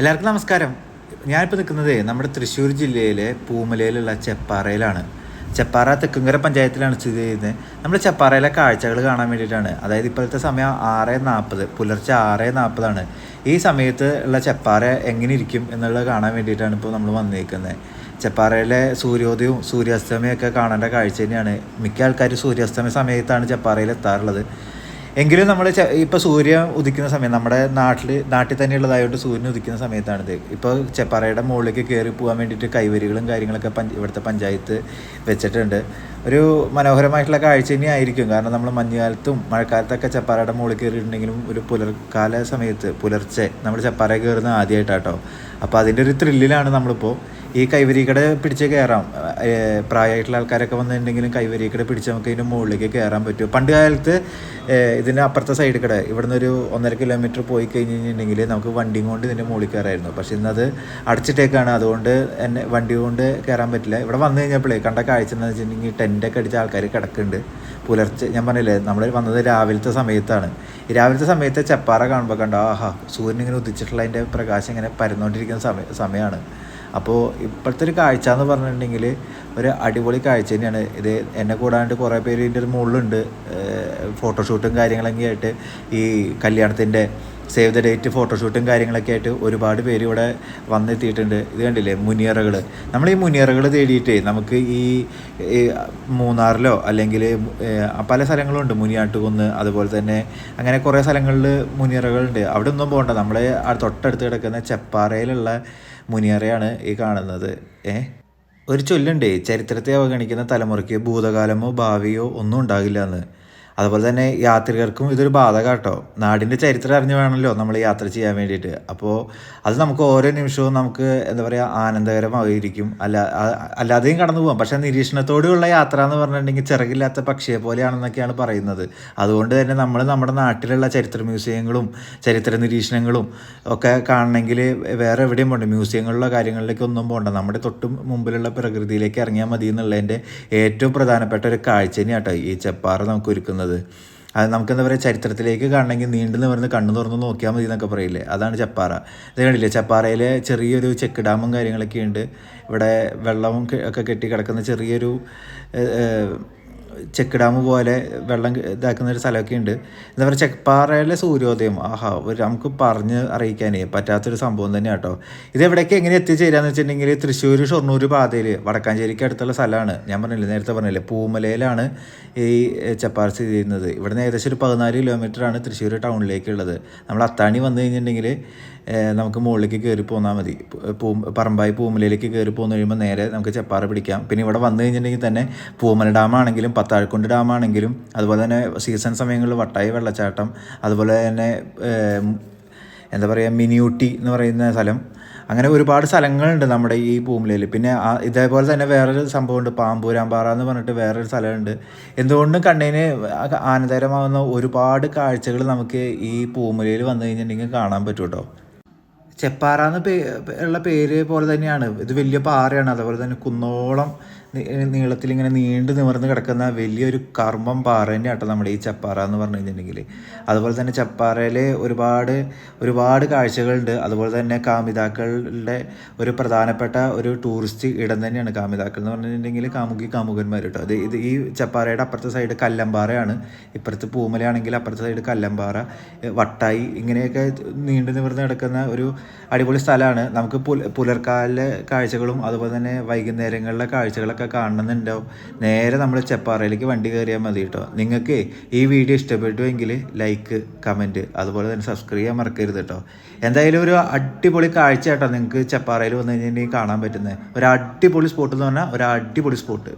എല്ലാവർക്കും നമസ്കാരം. ഞാനിപ്പോൾ നിൽക്കുന്നത് നമ്മുടെ തൃശ്ശൂർ ജില്ലയിലെ പൂമലയിലുള്ള ചെപ്പാറയിലാണ്. ചെപ്പാറ തെക്കുങ്കര പഞ്ചായത്തിലാണ് സ്ഥിതി ചെയ്യുന്നത്. നമ്മൾ ചെപ്പാറയിലെ കാഴ്ചകൾ കാണാൻ വേണ്ടിയിട്ടാണ്. അതായത് ഇപ്പോഴത്തെ സമയം ആറ് നാൽപ്പത് പുലർച്ചെ ആറ് നാൽപ്പതാണ്. ഈ സമയത്ത് ഉള്ള ചെപ്പാറ എങ്ങനെ ഇരിക്കും എന്നുള്ളത് കാണാൻ വേണ്ടിയിട്ടാണ് ഇപ്പോൾ നമ്മൾ വന്നിരിക്കുന്നത്. ചെപ്പാറയിലെ സൂര്യോദയവും സൂര്യാസ്തമയൊക്കെ കാണേണ്ട കാഴ്ച തന്നെയാണ്. മിക്ക ആൾക്കാർ സൂര്യാസ്തമയ സമയത്താണ് ചെപ്പാറയിൽ എത്താറുള്ളത്. എങ്കിലും നമ്മൾ ഇപ്പോൾ സൂര്യ ഉദിക്കുന്ന സമയം നമ്മുടെ നാട്ടിൽ നാട്ടിൽ ഉള്ളതായോണ്ട് സൂര്യൻ ഉദിക്കുന്ന സമയത്താണിത് ഇപ്പോൾ ചെപ്പാറയുടെ മുകളിലേക്ക് കയറി പോകാൻ വേണ്ടിയിട്ട് കൈവരികളും കാര്യങ്ങളൊക്കെ ഇവിടുത്തെ പഞ്ചായത്ത് വെച്ചിട്ടുണ്ട്. ഒരു മനോഹരമായിട്ടുള്ള കാഴ്ച തന്നെ ആയിരിക്കും കാരണം നമ്മൾ മഞ്ഞുകാലത്തും മഴക്കാലത്തൊക്കെ ചപ്പാറയുടെ മുകളിൽ കയറിയിട്ടുണ്ടെങ്കിലും ഒരു പുലർക്കാല സമയത്ത് പുലർച്ചെ നമ്മൾ ചപ്പാറ കയറുന്ന ആദ്യമായിട്ടാട്ടോ അപ്പോൾ അതിന്റെ ഒരു ത്രില്ലിലാണ് നമ്മളിപ്പോൾ ഈ കൈവരിക്കട പിടിച്ച് കയറാം. പ്രായമായിട്ടുള്ള ആൾക്കാരൊക്കെ വന്നിട്ടുണ്ടെങ്കിലും കൈവരിക്കട പിടിച്ച് നമുക്ക് ഇതിന്റെ മുകളിലേക്ക് കയറാൻ പറ്റും. പണ്ട് കാലത്ത് ഇതിന്റെ അപ്പുറത്തെ സൈഡ് കട ഇവിടുന്ന് ഒരു ഒന്നര കിലോമീറ്റർ പോയി കഴിഞ്ഞ് കഴിഞ്ഞിട്ടുണ്ടെങ്കിൽ നമുക്ക് വണ്ടിയും കൊണ്ട് ഇതിന്റെ മുകളിൽ കയറായിരുന്നു. പക്ഷേ ഇന്നത് അടച്ചിട്ടേക്കാണ്. അതുകൊണ്ട് എന്നെ വണ്ടി കൊണ്ട് കയറാൻ പറ്റില്ല. ഇവിടെ വന്നു കഴിഞ്ഞപ്പോഴേ കണ്ട കാഴ്ച എന്ന് വെച്ചിട്ടുണ്ടെങ്കിൽ ടെന്റൊക്കെ അടിച്ച ആൾക്കാർ കിടക്കുന്നുണ്ട്. പുലർച്ചെ ഞാൻ പറഞ്ഞില്ലേ നമ്മൾ വന്നത് രാവിലത്തെ സമയത്താണ്. രാവിലത്തെ സമയത്ത് ചെപ്പാറ കാണുമ്പോൾ കണ്ടോ ആഹാ സൂര്യൻ ഇങ്ങനെ ഉദിച്ചിട്ടുള്ള അതിന്റെ പ്രകാശം ഇങ്ങനെ പരന്നുകൊണ്ടിരിക്കുന്ന സമയ സമയമാണ് അപ്പോൾ ഇപ്പോഴത്തെ ഒരു കാഴ്ച എന്ന് പറഞ്ഞിട്ടുണ്ടെങ്കിൽ ഒരു അടിപൊളി കാഴ്ച തന്നെയാണ്. ഇത് എന്നെ കൂടാണ്ട് കുറേ പേര് ഇതിന്റെ ഒരു മുകളിലുണ്ട്. ഫോട്ടോഷൂട്ടും കാര്യങ്ങളൊക്കെ ആയിട്ട് ഈ കല്യാണത്തിന്റെ സേവ് ദ ഡേറ്റ് ഫോട്ടോഷൂട്ടും കാര്യങ്ങളൊക്കെ ആയിട്ട് ഒരുപാട് പേര് ഇവിടെ വന്നെത്തിയിട്ടുണ്ട്. ഇത് കണ്ടില്ലേ? മുനിയറകൾ നമ്മൾ ഈ മുനിയറകൾ തേടിയിട്ടേ നമുക്ക് ഈ മൂന്നാറിലോ അല്ലെങ്കിൽ പല സ്ഥലങ്ങളുണ്ട് മുനിയാട്ടുകുന്ന് അതുപോലെ തന്നെ അങ്ങനെ കുറേ സ്ഥലങ്ങളിൽ മുനിയറകളുണ്ട്. അവിടെ ഒന്നും പോകണ്ട നമ്മൾ തൊട്ടടുത്ത് കിടക്കുന്ന ചെപ്പാറയിലുള്ള മുനിയറയാണ് ഈ കാണുന്നത്. ഏ? ഒരു ചൊല്ലുണ്ട് ചരിത്രത്തെ അവഗണിക്കുന്ന തലമുറയ്ക്ക് ഭൂതകാലമോ ഭാവിയോ ഒന്നും ഉണ്ടാകില്ല എന്ന്. അതുപോലെ തന്നെ യാത്രികർക്കും ഇതൊരു ബാധക കേട്ടോ നാടിന്റെ ചരിത്രം അറിഞ്ഞു വേണമല്ലോ നമ്മൾ യാത്ര ചെയ്യാൻ വേണ്ടിയിട്ട്. അപ്പോൾ അത് നമുക്ക് ഓരോ നിമിഷവും നമുക്ക് എന്താ പറയുക ആനന്ദകരമായിരിക്കും. അല്ല അല്ലാതെയും കടന്നു പോകാം പക്ഷേ നിരീക്ഷണത്തോടെയുള്ള യാത്ര എന്ന് പറഞ്ഞിട്ടുണ്ടെങ്കിൽ ചിറകില്ലാത്ത പക്ഷിയെ പോലെയാണെന്നൊക്കെയാണ് പറയുന്നത്. അതുകൊണ്ട് തന്നെ നമ്മൾ നമ്മുടെ നാട്ടിലുള്ള ചരിത്ര മ്യൂസിയങ്ങളും ചരിത്ര നിരീക്ഷണങ്ങളും ഒക്കെ കാണണമെങ്കിൽ വേറെ എവിടെയും പോകണ്ട മ്യൂസിയങ്ങളിലോ കാര്യങ്ങളിലേക്ക് ഒന്നും പോകണ്ട നമ്മുടെ തൊട്ട് മുമ്പിലുള്ള പ്രകൃതിയിലേക്ക് ഇറങ്ങിയാൽ മതി എന്നുള്ളതിന്റെ ഏറ്റവും പ്രധാനപ്പെട്ട ഒരു കാഴ്ച തന്നെയാട്ടോ ഈ ചെപ്പാറ നമുക്ക് ഒരുക്കുന്നത്. അത് നമുക്ക് എന്താ പറയുക ചരിത്രത്തിലേക്ക് കാണണമെങ്കിൽ നീണ്ടു നിവർന്ന് കണ്ണു തുറന്ന് നോക്കിയാൽ മതി എന്നൊക്കെ പറയില്ലേ? അതാണ് ചപ്പാറ. ഇത് കണ്ടില്ലേ ചപ്പാറയിലെ ചെറിയൊരു ചെക്ക് ഡാമും കാര്യങ്ങളൊക്കെ ഉണ്ട് ഇവിടെ വെള്ളവും ഒക്കെ- കെട്ടി കിടക്കുന്ന ചെറിയൊരു ചെക്ക് ഡാം പോലെ വെള്ളം ഇതാക്കുന്ന ഒരു സ്ഥലമൊക്കെ ഉണ്ട്. എന്താ പറയുക ചെപ്പാറയിലെ സൂര്യോദയം. ആഹാ നമുക്ക് പറഞ്ഞ് അറിയിക്കാനേ പറ്റാത്തൊരു സംഭവം തന്നെയാണ് കേട്ടോ ഇത് എവിടേക്ക് എങ്ങനെ എത്തിച്ചേരാന്ന് വെച്ചിട്ടുണ്ടെങ്കിൽ തൃശ്ശൂർ ഷൊർണൂർ പാതയിൽ വടക്കാഞ്ചേരിക്ക് അടുത്തുള്ള സ്ഥലമാണ്. ഞാൻ പറഞ്ഞില്ലേ നേരത്തെ പറഞ്ഞില്ലേ പൂമലയിലാണ് ഈ ചെപ്പാറ സ്ഥിതി ചെയ്യുന്നത്. ഇവിടുന്ന് ഏകദേശം ഒരു പതിനാല് കിലോമീറ്ററാണ് തൃശ്ശൂർ ടൗണിലേക്കുള്ളത്. നമ്മൾ അത്താണി വന്നു കഴിഞ്ഞിട്ടുണ്ടെങ്കിൽ നമുക്ക് മുകളിലേക്ക് കയറി പോന്നാൽ മതി. പൂ പറമ്പായി പൂമലയിലേക്ക് കയറി പോന്നു കഴിയുമ്പോൾ നേരെ നമുക്ക് ചെപ്പാറ പിടിക്കാം. പിന്നെ ഇവിടെ വന്നു കഴിഞ്ഞിട്ടുണ്ടെങ്കിൽ തന്നെ പൂമല ഡാമാണെങ്കിലും പത്താഴക്കുണ്ട് ഡാമാണെങ്കിലും അതുപോലെ തന്നെ സീസൺ സമയങ്ങളിൽ വട്ടായി വെള്ളച്ചാട്ടം അതുപോലെ തന്നെ എന്താ പറയുക മിനിയൂട്ടി എന്ന് പറയുന്ന സ്ഥലം. അങ്ങനെ ഒരുപാട് സ്ഥലങ്ങളുണ്ട് നമ്മുടെ ഈ പൂമലയിൽ പിന്നെ ഇതേപോലെ തന്നെ വേറൊരു സംഭവമുണ്ട് പാമ്പൂരാമ്പാറ എന്ന് പറഞ്ഞിട്ട് വേറൊരു സ്ഥലമുണ്ട്. എന്തുകൊണ്ടും കണ്ണിന് ആനന്ദകരമാകുന്ന ഒരുപാട് കാഴ്ചകൾ നമുക്ക് ഈ പൂമലയിൽ വന്നു കഴിഞ്ഞിട്ടുണ്ടെങ്കിൽ കാണാൻ പറ്റും കേട്ടോ ചെപ്പാറ എന്ന് പേ ഉള്ള പേര് പോലെ തന്നെയാണ്. ഇത് വലിയ പാറയാണ് അതുപോലെ തന്നെ കുന്നോളം നീളത്തിൽ ഇങ്ങനെ നീണ്ടു നിവർന്ന് കിടക്കുന്ന വലിയൊരു കർമ്മം പാറ തന്നെയാട്ടോ നമ്മുടെ ഈ ചപ്പാറ എന്ന് പറഞ്ഞു കഴിഞ്ഞിട്ടുണ്ടെങ്കിൽ അതുപോലെ തന്നെ ചപ്പാറയിൽ ഒരുപാട് ഒരുപാട് കാഴ്ചകളുണ്ട്. അതുപോലെ തന്നെ കാമിതാക്കളുടെ ഒരു പ്രധാനപ്പെട്ട ഒരു ടൂറിസ്റ്റ് ഇടം തന്നെയാണ് കാമിതാക്കൾ എന്ന് പറഞ്ഞിട്ടുണ്ടെങ്കിൽ കാമുകി കാമുകന്മാർ കേട്ടോ അത് ഇത് ഈ ചപ്പാറയുടെ അപ്പുറത്തെ സൈഡ് കല്ലമ്പാറയാണ്. ഇപ്പുറത്ത് പൂമലയാണെങ്കിൽ അപ്പുറത്തെ സൈഡ് കല്ലമ്പാറ. വട്ടായി ഇങ്ങനെയൊക്കെ നീണ്ടു നിവർന്ന് കിടക്കുന്ന ഒരു അടിപൊളി സ്ഥലമാണ്. നമുക്ക് പുല പുലർക്കാല കാഴ്ചകളും അതുപോലെ തന്നെ വൈകുന്നേരങ്ങളിലെ കാഴ്ചകളൊക്കെ കാണണമെന്നുണ്ടാവും നേരെ നമ്മൾ ചെപ്പാറയിലേക്ക് വണ്ടി കയറിയാൽ മതി കേട്ടോ നിങ്ങൾക്ക് ഈ വീഡിയോ ഇഷ്ടപ്പെട്ടുവെങ്കിൽ ലൈക്ക് കമന്റ് അതുപോലെ തന്നെ സബ്സ്ക്രൈബ് ചെയ്യാൻ മറക്കരുത് കേട്ടോ എന്തായാലും ഒരു അടിപൊളി കാഴ്ച കേട്ടോ നിങ്ങൾക്ക് ചെപ്പാറയിൽ വന്നു കഴിഞ്ഞിട്ടുണ്ടെങ്കിൽ കാണാൻ പറ്റുന്നത്. ഒരു അടിപൊളി സ്പോട്ട് എന്ന് പറഞ്ഞാൽ ഒരു അടിപൊളി സ്പോട്ട്